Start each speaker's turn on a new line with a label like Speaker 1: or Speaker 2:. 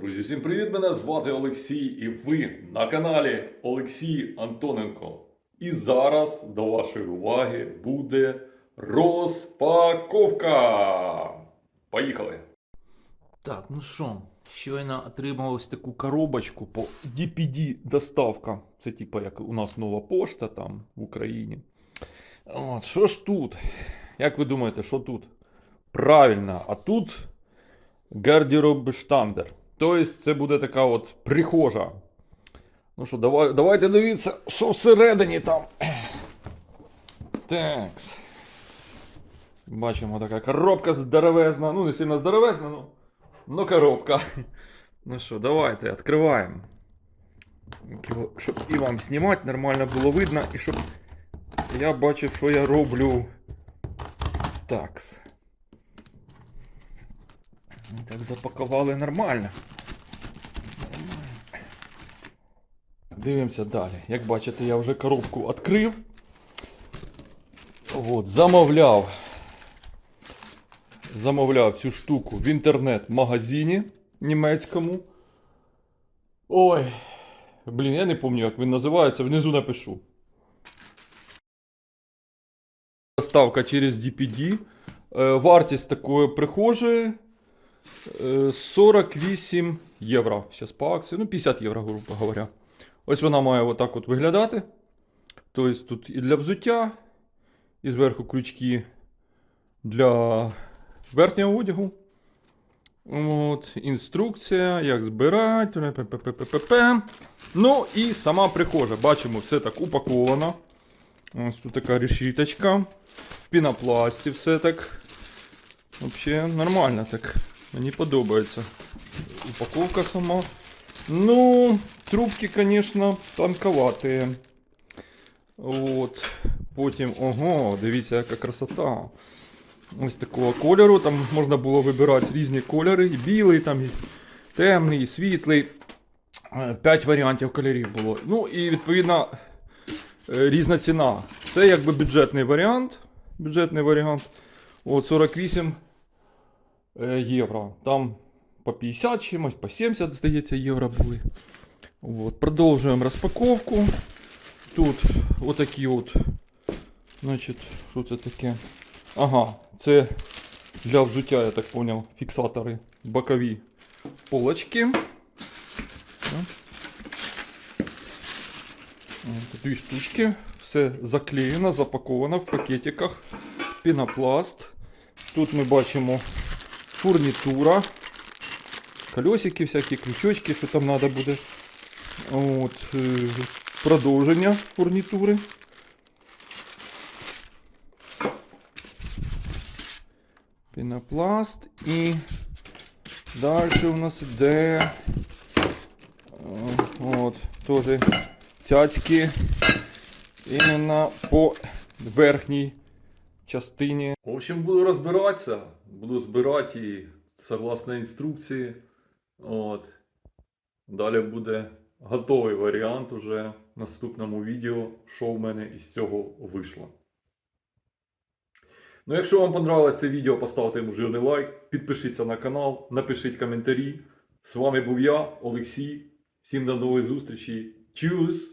Speaker 1: Друзі, всім привіт! Мене звати Олексій, і ви на каналі Олексій Антоненко. І зараз до вашої уваги буде розпаковка. Поїхали!
Speaker 2: Так, ну що, щойно отримав ось таку коробочку по DPD доставка. Це типа як у нас нова пошта там в Україні. От, що ж тут? Як ви думаєте, що тут? Правильно, а тут гардероб штандер. Тобто це буде така от прихожа. Ну що, давай, давайте дивіться, що всередині там. Так. Бачимо така коробка здоровезна. Ну, не сильно здоровезна, ну. Ну, коробка. Ну що, давайте відкриваємо. Щоб і вам знімати нормально було видно, і щоб я бачив, що я роблю. Такс. Так запакували нормально. Дивимося далі. Як бачите, я вже коробку відкрив. От, замовляв. Замовляв цю штуку в інтернет-магазині німецькому. Ой. Блін, я не пам'ятаю, як він називається, внизу напишу. Доставка через DPD. Е, Вартість такої прихожої 48 євро. Зараз по акції, ну 50 євро, грубо говоря. Ось вона має отак от виглядати. Тобто тут і для взуття, і зверху крючки для верхнього одягу. От, інструкція, як збирати. Ну і сама прихожа. Бачимо, все так упаковано. Ось тут така решіточка. В пінопласті все так. Взагалі нормально так. Мені подобається. Упаковка сама. Ну, трубки, звісно, тонковаті. От. Потім, ого, дивіться, яка красота. Ось такого кольору. Там можна було вибирати різні кольори. І білий, там, і темний, і світлий. Е, П'ять варіантів кольорів було. Ну і відповідно е, різна ціна. Це якби бюджетний варіант. Бюджетний варіант. От 48 е, євро. Там по 50 чимось, по 70, здається, євро були. От, продовжуємо розпаковку. Тут отакі от. Значить, що це таке? Ага, це для взуття, я так понял, фіксатори бокові полочки. Дві штучки. Все заклеєно, запаковано в пакетиках. Пінопласт. Тут ми бачимо фурнітура. Колесики, всякі крючочки, що там треба буде. От, е, продовження фурнітури. Пінопласт і далі у нас іде е, от, теж цяцьки іменно по верхній частині.
Speaker 1: В общем, буду розбиратися. Буду збирати її согласно інструкції. От. Далі буде готовий варіант уже в наступному відео, що в мене із цього вийшло. Ну, якщо вам понравилось це відео, поставте йому жирний лайк, підпишіться на канал, напишіть коментарі. З вами був я, Олексій. Всім до нових зустрічей. Чус!